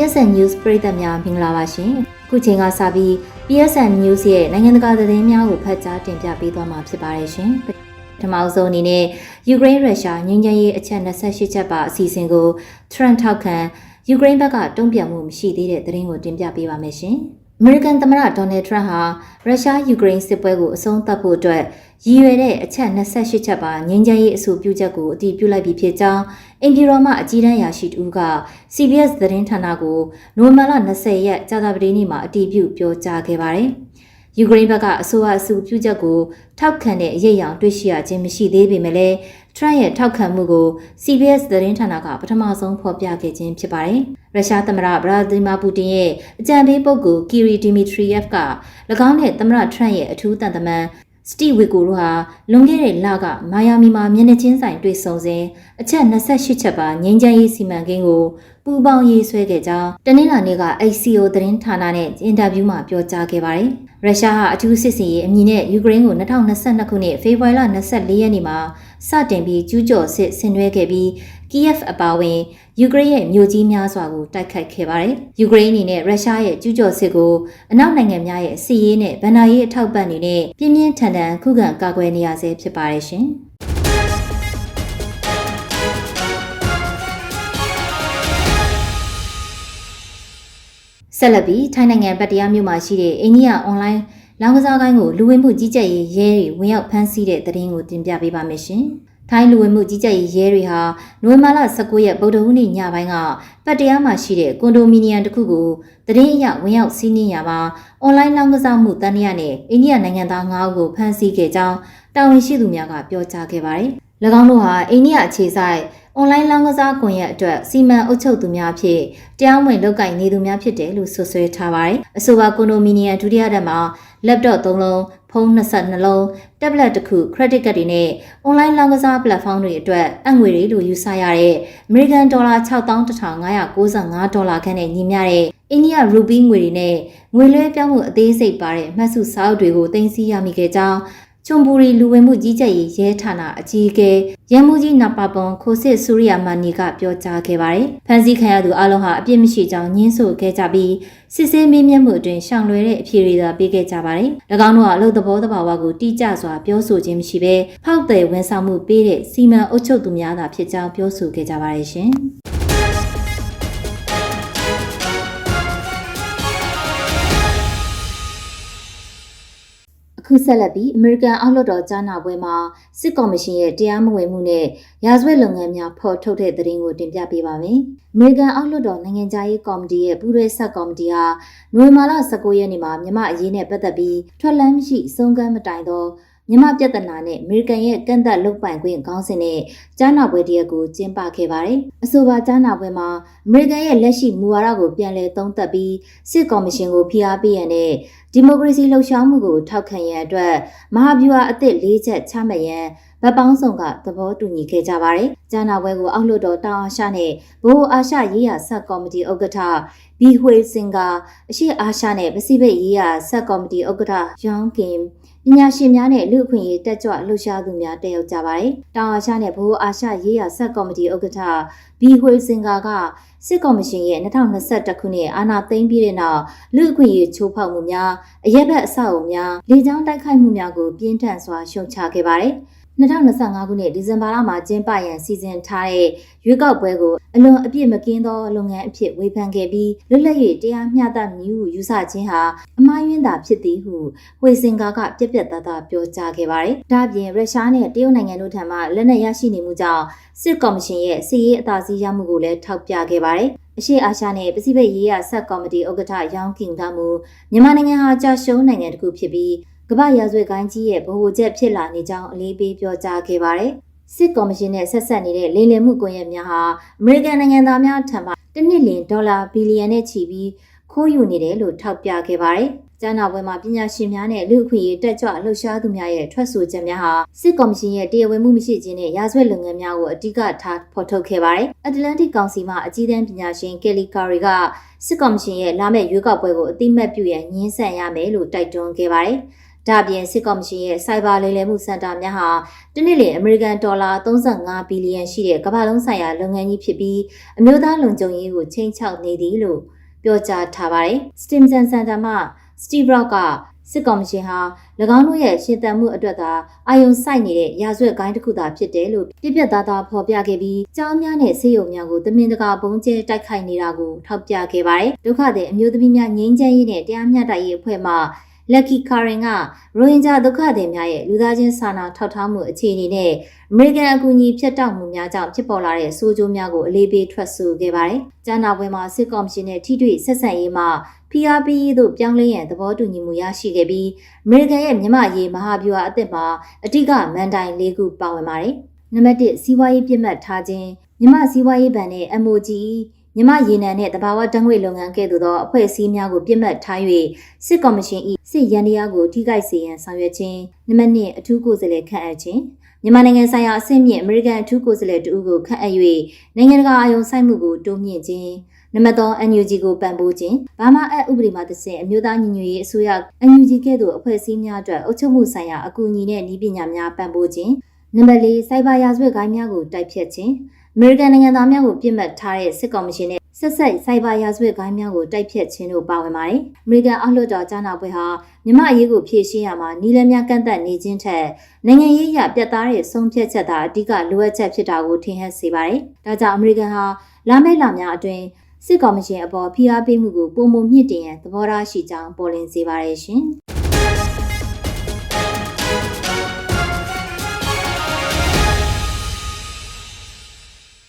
PSN News ပရိသတ်များမင်္ဂလာပါရှင်။ခုချိန်ကစပြီး PSN News ရဲ့နိုင်ငံတကာသတင်းများကိုဖတ်ကြားတင်ပြပေးသွားမှာဖြစ်ပါတယ်ရှင်။ပထမအဆုံးအနေနဲ့ယူကရိန်းရုရှားငြိမ်းချမ်းရေးအချက်28ချက်ပါအစီအစဉ်ကို Trump ထောက်ခံယူကရိန်းဘက်ကတုံ့ပြန်မှုမရှိသေးတဲ့သတင်းကိုတင်ပြပေးပါမယ်ရှင်။ အမေရိကန်သမ္မတဒေါ်နယ်ထရန့်ဟာရုရှားယူကရိန်းစစ်ပွဲကိုအဆုံးသတ်ဖို့အတွက်ရည်ရွယ်တဲ့အချက်28ချက်ပါငြိမ်းချမ်းရေးအဆိုပြုချက်ကိုအတည်ပြုလိုက်ပြီးဖြစ်ကြောင်းအင်ဒီရောမအကြီးတန်းရာရှိတူက CBS သတင်းဌာနကိုနိုဝင်ဘာလ20ရက်ကြာသပတေးနေ့မှာအတည်ပြုပြောကြားခဲ့ပါတယ်။ယူကရိန်းဘက်ကအဆိုအဆူပြုချက်ကိုထောက်ခံတဲ့အရေးအယောင်တွေ့ရှိရခြင်းမရှိသေးပေမဲ့လည်း ထရန့်ရဲ့ထောက်ခံမှုကို CBS သတင်းဌာနကပထမဆုံးဖော်ပြခဲ့ခြင်းဖြစ်ပါတယ်။ရုရှားသမ္မတဗလာဒီမာပူတင်ရဲ့အကြံပေးပုဂ္ဂိုလ်ကီရီဒီမီထရီယက်က၎င်းနဲ့သမ္မတထရန့်ရဲ့အထူးတန်တမန်စတီဝီကိုတို့ဟာလွန်ခဲ့တဲ့လကမာယာမီမှာမျက်နှာချင်းဆိုင်တွေ့ဆုံစဉ်အချက်28ချက်ပါငြိမ်းချမ်းရေးစီမံကိန်းကို ပူးပေါင်းရေးဆွဲခဲ့ကြောင်းတနင်္လာနေ့က ACO သတင်းဌာနနဲ့အင်တာဗျူးမှာပြောကြားခဲ့ပါတယ်။ရုရှားဟာအထူးစစ်စင်ရေးအမည်နဲ့ယူကရိန်းကို2022ခုနှစ်ဖေဖော်ဝါရီလ24ရက်နေ့မှာစတင်ပြီးကျူးကျော်စစ်ဆင်နွှဲခဲ့ပြီးကီယက်အပါအဝင်ယူကရိန်းရဲ့မြို့ကြီးများစွာကိုတိုက်ခိုက်ခဲ့ပါတယ်။ယူကရိန်းအနေနဲ့ရုရှားရဲ့ကျူးကျော်စစ်ကိုအနောက်နိုင်ငံများရဲ့စစ်ရေးနဲ့ဗန်နာရေးအထောက်ပံ့တွေနဲ့ပြင်းပြင်းထန်ထန်ခုခံကာကွယ်နေရဆဲဖြစ်ပါတယ်ရှင်။ ဆက်လက်ပြီးထိုင်းနိုင်ငံဗတ်တရားမြို့မှာရှိတဲ့အိန္ဒိယအွန်လိုင်းလောင်းကစားကိုင်းကိုလူဝင်မှုကြီးကြပ်ရေးရဲတွေဝင်ရောက်ဖမ်းဆီးတဲ့သတင်းကိုတင်ပြပေးပါမယ်ရှင်။ထိုင်းလူဝင်မှုကြီးကြပ်ရေးရဲတွေဟာနိုဝင်ဘာလ19ရက်ဗုဒ္ဓဟူးနေ့ညပိုင်းကပတ်တရားမှာရှိတဲ့ကွန်ဒိုမီနီယံတစ်ခုကိုတရင်အရဝင်ရောက်စီးနင်းရမှာအွန်လိုင်းလောင်းကစားမှုတန်ရနဲ့အိန္ဒိယနိုင်ငံသား9ဦးကိုဖမ်းဆီးခဲ့ကြောင်းတာဝန်ရှိသူများကပြောကြားခဲ့ပါတယ်။၎င်းတို့ဟာအိန္ဒိယအခြေစိုက် အွန်လိုင်းလောင်းကစားကွန်ရက်အတွက်စီမံအုပ်ချုပ်သူများဖြစ်တရားဝင်လုပ်ကိုင်နေသူများဖြစ်တယ်လို့ဆိုဆွဲထားပါတယ်။အဆိုပါကွန်ဒိုမီနီယံဒုတိယတက်မှာ laptop 3လုံးဖုန်း22လုံး tablet တစ်ခု credit card တွေနဲ့ online လောင်းကစား platform တွေအတွက်အငွေတွေလို့ယူဆရတဲ့ American Dollar 61,595ဒေါ်လာခန့်နဲ့ညီမျှတဲ့အိန္ဒိယရူပီးငွေတွေနဲ့ငွေလွှဲပြောင်းမှုအသေးစိတ်ပါတဲ့မှတ်စုစာအုပ်တွေကိုတင်စီရမိခဲ့ကြောင်း ချွန်ပူရီလူဝင်မှုကြီးကြပ်ရေးရဲဌာနအကြီးအကဲရန်မှုကြီးနပါပွန်ခိုစစ်ဆူရီယာမန်နီကပြောကြားခဲ့ပါတယ်။ဖန်ဆီးခံရသူအလုံးဟာအပြစ်မရှိကြောင်းညင်းဆိုခဲ့ကြပြီးစစ်ဆေးမေးမြန်းမှုအတွင်းရှောင်လွယ်တဲ့အဖြေတွေသာပေးခဲ့ကြပါတယ်။၎င်းတို့ကအလုပ်သဘောတဘာဝကိုတိကျစွာပြောဆိုခြင်းမရှိဘဲဖောက်သည်ဝန်ဆောင်မှုပေးတဲ့စီမံအုပ်ချုပ်သူများသာဖြစ်ကြောင်းပြောဆိုခဲ့ကြပါတယ်ရှင်။ ခုဆက်လက်ပြီး American အောက်လွှတ်တော်ကြားနာပွဲမှာစစ်ကော်မရှင်ရဲ့တရားမဝင်မှုနဲ့ရာဇဝတ်လုပ်ငန်းများဖော်ထုတ်တဲ့သတင်းကိုတင်ပြပေးပါမယ်။ American အောက်လွှတ်တော်နိုင်ငံသားရေးကော်မတီရဲ့ပူးတွဲဆက်ကော်မတီဟာနိုဝင်ဘာလ19ရက်နေ့မှာမြမအရေးနဲ့ပတ်သက်ပြီးထွက်လန်းမရှိစုံကမ်းမတိုင်သော မြမပြဿနာနဲ့အမေရိကန်ရဲ့ကန့်သက်လုတ်ပိုင်ခွင့်ခေါင်းစဉ်နဲ့ကြားနာပွဲတရက်ကိုကျင်းပခဲ့ပါတယ်။အဆိုပါကြားနာပွဲမှာအမေရိကန်ရဲ့လက်ရှိမူဝါဒကိုပြန်လည်သုံးသပ်ပြီးစစ်ကော်မရှင်ကိုဖိအားပေးရတဲ့ဒီမိုကရေစီလှုပ်ရှားမှုကိုထောက်ခံရန်အတွက်မဟာဗျူဟာအသစ်၄ချက်ချမှတ်ရန်ဗတ်ပေါင်းဆောင်ကသဘောတူညီခဲ့ကြပါတယ်။ကြားနာပွဲကိုအောက်လွှတ်တော်တောင်အာရှနဲ့ဗဟိုအာရှရေးရာဆက်ကော်မတီဥက္ကဋ္ဌဘီဟွေစင်ကအရှိအာရှနဲ့ပစိဖိတ်ရေးရာဆက်ကော်မတီဥက္ကဋ္ဌယောင်ကင် ပညာရှင်များနဲ့လူအခွင့်အရေးတက်ကြွလှုပ်ရှားသူများတက်ရောက်ကြပါတယ်။တောင်အာရှနဲ့ဗဟိုအာရှရေးရာဆက်ကော်မတီဥက္ကဋ္ဌဘီဟွေစင်ကာကစစ်ကော်မရှင်ရဲ့2021ခုနှစ်အာဏာသိမ်းပြီးတဲ့နောက်လူအခွင့်အရေးချိုးဖောက်မှုများအရက်ဘက်အဆောက်အအုံများလေကြောင်းတိုက်ခိုက်မှုများကိုပြင်းထန်စွာရှုံချခဲ့ပါတယ်။ 2025ခုနှစ်ဒီဇင်ဘာလမှာကျင်းပရန်စီစဉ်ထားတဲ့ရွေးကောက်ပွဲကိုအလွန်အပြစ်မကင်းသောလုပ်ငန်းအဖြစ်ဝေဖန်ခဲ့ပြီးလွတ်လပ်ရေးတရားမျှတမည်ဟုယူဆခြင်းဟာအမှားယွင်းတာဖြစ်သည်ဟုဝေစင်ကာကပြက်ပြက်သားသားပြောကြားခဲ့ပါတယ်။ဒါ့အပြင်ရုရှားနဲ့တရုတ်နိုင်ငံတို့ထံမှလက်နက်ရရှိနေမှုကြောင့်စစ်ကော်မရှင်ရဲ့စီရေးအသာစီးရမှုကိုလည်းထောက်ပြခဲ့ပါတယ်။အရှိအာရှနဲ့ပစိဖိတ်ရေးရာဆက်ကော်မတီဥက္ကဋ္ဌရောင်းကင်ကမူမြန်မာနိုင်ငံဟာကြာရှုံးနိုင်ငံတစ်ခုဖြစ်ပြီး ကမ္ဘာရာဇဝတ်ကိုင်းကြီးရဲ့ဗဟိုချက်ဖြစ်လာနေကြောင်းအလေးပေးပြောကြားခဲ့ပါတယ်။စစ်ကော်မရှင်နဲ့ဆက်ဆက်နေတဲ့လိမ်လည်မှုကွန်ရက်များဟာအမေရိကန်နိုင်ငံသားများထံမှတစ်နှစ်လဒေါ်လာဘီလီယံနဲ့ချီပြီးခိုးယူနေတယ်လို့ထောက်ပြခဲ့ပါတယ်။ကျန်းနာပွဲမှာပညာရှင်များနဲ့လူ့အခွင့်အရေးတက်ကြွလှုပ်ရှားသူများရဲ့ထွက်ဆိုချက်များဟာစစ်ကော်မရှင်ရဲ့တရားဝင်မှုမရှိခြင်းနဲ့ရာဇဝတ်လုပ်ငန်းများကိုအဓိကထားဖော်ထုတ်ခဲ့ပါတယ်။ Atlantic Council မှအကြီးတန်းပညာရှင် Kelly Curry ကစစ်ကော်မရှင်ရဲ့လာမယ့်ရွေးကောက်ပွဲကိုအတိမတ်ပြုရန်ညှင်းဆန်ရမယ်လို့တိုက်တွန်းခဲ့ပါတယ်။ ဒါအပြင်စစ်ကော်မရှင်ရဲ့စိုက်ဘာလိမ်လည်မှုစင်တာများဟာတနည်းလအမေရိကန်ဒေါ်လာ35ဘီလီယံရှိတဲ့ကမ္ဘာလုံးဆိုင်ရာလုပ်ငန်းကြီးဖြစ်ပြီးအမျိုးသားလုံခြုံရေးကိုချိန်ချောက်နေသည်လို့ပြောကြားထားပါတယ်။ Stimson Center မှ Steve Rock ကစစ်ကော်မရှင်ဟာ၎င်းတို့ရဲ့ရှင်းတန်မှုအတွက်သာအာယုံစိုက်နေတဲ့ရာဇဝတ်ဂိုင်းတစ်ခုသာဖြစ်တယ်လို့ပြပြသားသားဖော်ပြခဲ့ပြီးကြောင်းများနဲ့ဆေးရုံများကိုတမင်တကာပုံကျဲတိုက်ခိုက်နေတာကိုထောက်ပြခဲ့ပါတယ်။ဒုက္ခသည်အမျိုးသမီးများငြိမ်းချမ်းရေးနဲ့တရားမျှတရေးအဖွဲ့မှ Lucky Karen ကရိုဟင်ဂျာဒုက္ခသည်များရဲ့လူသားချင်းစာနာထောက်ထားမှုအခြေအနေနဲ့အမေရိကန်အကူအညီဖြတ်တောက်မှုများကြောင့်ဖြစ်ပေါ်လာတဲ့ဆိုးကျိုးများကိုအလေးပေးထွက်ဆိုခဲ့ပါတယ်။ကျန်းနာပွဲမှာစစ်ကော်မရှင်နဲ့ထိတွေ့ဆက်ဆံရေးမှာ PRP တို့ပြောင်းလဲရန်သဘောတူညီမှုရရှိခဲ့ပြီးအမေရိကန်ရဲ့မြမရေးမဟာဗျူဟာအသစ်မှာအတိကမန်တိုင်၄ခုပါဝင်ပါတယ်။နံပါတ်1စီးပွားရေးပြစ်မှတ်ထားခြင်းမြမစီးပွားရေးဘဏ်နဲ့ MOGE မြမရေနံနဲ့တဘာဝတံငွေလုပ်ငန်းကဲ့သို့သောအဖွဲ့အစည်းများကိုပြစ်မှတ်ထား၍စစ်ကော်မရှင်၏စစ်ရန်တရားကိုထိခိုက်စေရန်ဆောင်ရွက်ခြင်းနံပါတ်2အထူးကိုယ်စားလှယ်ခန့်အပ်ခြင်းမြန်မာနိုင်ငံဆိုင်ရာအဆင့်မြင့်အမေရိကန်အထူးကိုယ်စားလှယ်တဦးကိုခန့်အပ်၍နိုင်ငံတကာအာရုံစိုက်မှုကိုတိုးမြင့်ခြင်းနံပါတ်3 NUG ကိုပံ့ပိုးခြင်းဘာမှအပ်ဥပဒေမှတစ်ဆင့်အမျိုးသားညီညွတ်ရေးအစိုးရ NUG ကဲ့သို့အဖွဲ့အစည်းများအတွက်အုပ်ချုပ်မှုဆိုင်ရာအကူအညီနဲ့နည်းပညာများပံ့ပိုးခြင်းနံပါတ်4စိုက်ဘာရာဇဝတ်ဂိုင်းများကိုတိုက်ဖျက်ခြင်း အမေရိကန်နိုင်ငံသားများကိုပြစ်မှတ်ထားတဲ့စစ်ကော်မရှင်နဲ့ဆက်ဆက်စိုက်ဘာရာဇဝတ်ဂိုင်းများကိုတိုက်ဖျက်ခြင်းတို့ပါဝင်ပါတယ်။အမေရိကန်အောက်လွှတ်တော်ကြားနာပွဲဟာမြမအရေးကိုဖြည့်ရှင်းရမှာနီလန်းများကန့်သက်နေခြင်းထက်နိုင်ငံရေးရပြတ်သားတဲ့ဆုံးဖြတ်ချက်သာအဓိကလိုအပ်ချက်ဖြစ်တာကိုထင်ဟပ်စေပါတယ်။ဒါကြောင့်အမေရိကန်ဟာလာမယ့်လများအတွင်းစစ်ကော်မရှင်အပေါ်ဖိအားပေးမှုကိုပုံမမြင့်တင်ရန်သဘောထားရှိကြောင်းပေါ်လင်းစေပါတယ်ရှင်။